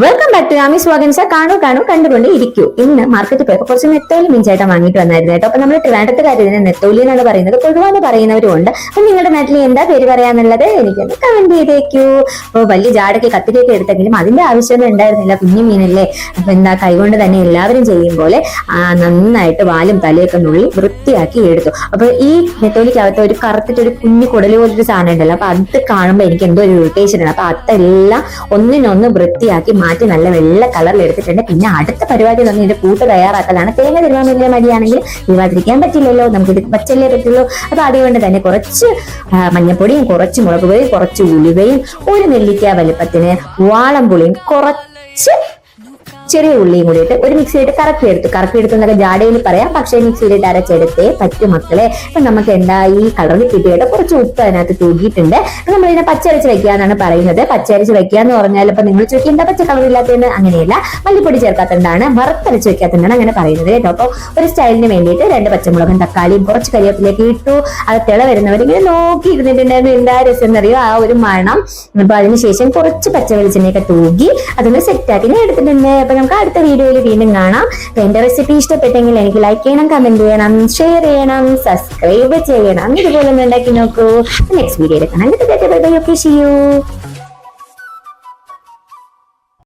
Welcome back to രാമി സ്വാഗൻസ കാണൂ കാണൂ കണ്ടുകൊണ്ട് ഇരിക്കൂ ഇന്ന് മാർക്കറ്റ് പോയപ്പോൾ കുറച്ച് നെത്തോലി മിഞ്ചായിട്ട് വാങ്ങിയിട്ട് വന്നായിരുന്നു കേട്ടോ. അപ്പൊ നമ്മൾ ട്രിവാൻഡത്തുകാർ ഇതിനെ നെത്തോലി എന്നാണ് പറയുന്നത്. കൊഴുവാന്ന് പറയുന്നവരും ഉണ്ട് അപ്പൊ നിങ്ങളുടെ നാട്ടിൽ എന്താ പേര് പറയാന്നുള്ളത് എനിക്കൊന്ന് കമന്റ് ചെയ്തേക്കൂ. അപ്പോൾ വലിയ ജാടൊക്കെ കത്തിരിയൊക്കെ എടുത്തെങ്കിലും അതിന്റെ ആവശ്യമൊന്നും ഉണ്ടായിരുന്നില്ല. കുഞ്ഞു മീനല്ലേ. അപ്പൊ എന്താ കൈകൊണ്ട് തന്നെ എല്ലാവരും ചെയ്യും പോലെ നന്നായിട്ട് വാലും തലയൊക്കെ നുള്ളി വൃത്തിയാക്കി എടുത്തു. അപ്പൊ ഈ നെത്തോലിക്കകത്ത് ഒരു കറുത്തിട്ട് ഒരു കുഞ്ഞു കുടൽ പോലൊരു സാധനം ഉണ്ടല്ലോ. അപ്പൊ അത് കാണുമ്പോൾ എനിക്ക് എന്തോ ഒരു ഇറിറ്റേഷൻ ഉണ്ട് അപ്പൊ അതെല്ലാം ഒന്നിനൊന്ന് വൃത്തിയാക്കി മാറ്റി നല്ല വെള്ള കളറിൽ എടുത്തിട്ടുണ്ട്. പിന്നെ അടുത്ത പരിപാടി തന്നെ ഇതിന്റെ കൂട്ട് തയ്യാറാക്കലാണ്. തേങ്ങ തിരുവാൻ വലിയ മടിയാണെങ്കിൽ തിരുവാതിരിക്കാൻ പറ്റില്ലല്ലോ. നമുക്ക് ഇത് പച്ചല്ലേ പറ്റുള്ളൂ. അപ്പൊ അതുകൊണ്ട് തന്നെ കുറച്ച് മഞ്ഞപ്പൊടിയും കുറച്ച് മുളക് പൊടിയും കുറച്ച് ഉലുവയും ഒരു നെല്ലിക്ക വലുപ്പത്തിന് വാളംപുളിയും കുറച്ച് ചെറിയ ഉള്ളിയും കൂടി ഇട്ട് ഒരു മിക്സിയിട്ട് കറക്കി എടുത്തു കറക്കി എടുത്തു എന്നൊക്കെ ജാടയിൽ പറയാം. പക്ഷേ മിക്സിയിലിട്ട് അരച്ചെടുത്തേ പറ്റും മക്കളെ. അപ്പൊ നമുക്ക് എന്താ ഈ കളറിൽ കിട്ടിയിട്ട് കുറച്ച് ഉപ്പ് അതിനകത്ത് തൂക്കിയിട്ടുണ്ട് നമ്മൾ ഇതിനെ പച്ചരച്ച് വെക്കുക എന്നാണ് പറയുന്നത്. പച്ചരച്ച് വെക്കുക എന്ന് പറഞ്ഞാൽ ഇപ്പൊ നിങ്ങൾ ചോദിക്കുക എന്താ പച്ച കളർ ഇല്ലാത്തതെന്ന്? അങ്ങനെയല്ല. മല്ലിപ്പൊടി ചേർക്കാത്തതാണ് വറുത്തരച്ച് വെക്കാത്തതാണ് അങ്ങനെ പറയുന്നത് കേട്ടോ. അപ്പോൾ ഒരു സ്റ്റൈലിന് വേണ്ടിയിട്ട് രണ്ട് പച്ചമുളകും തക്കാളിയും കുറച്ച് കരിവേപ്പിലേക്ക് ഇട്ടു. അത് തിള വരുന്നവർ ഇങ്ങനെ നോക്കി ഇരുന്നിട്ടുണ്ടായിരുന്നു എന്താ രസം എന്നറിയോ ആ ഒരു മണം. അപ്പൊ അതിനുശേഷം കുറച്ച് പച്ച വെളിച്ചെണ്ണയൊക്കെ തൂക്കി അതൊന്ന് സെറ്റാക്കി ഞാൻ എടുത്തിട്ടുണ്ട്. അപ്പൊ നമുക്ക് അടുത്ത വീഡിയോയിൽ വീണ്ടും കാണാം. എന്റെ റെസിപ്പി ഇഷ്ടപ്പെട്ടെങ്കിൽ എനിക്ക് ലൈക്ക് ചെയ്യണം കമന്റ് ചെയ്യണം ഷെയർ ചെയ്യണം സബ്സ്ക്രൈബ് ചെയ്യണം. ഇതുപോലെ ഒന്ന് ഉണ്ടാക്കി നോക്കൂ. നെക്സ്റ്റ് വീഡിയോയിൽ കാണാം. Okay you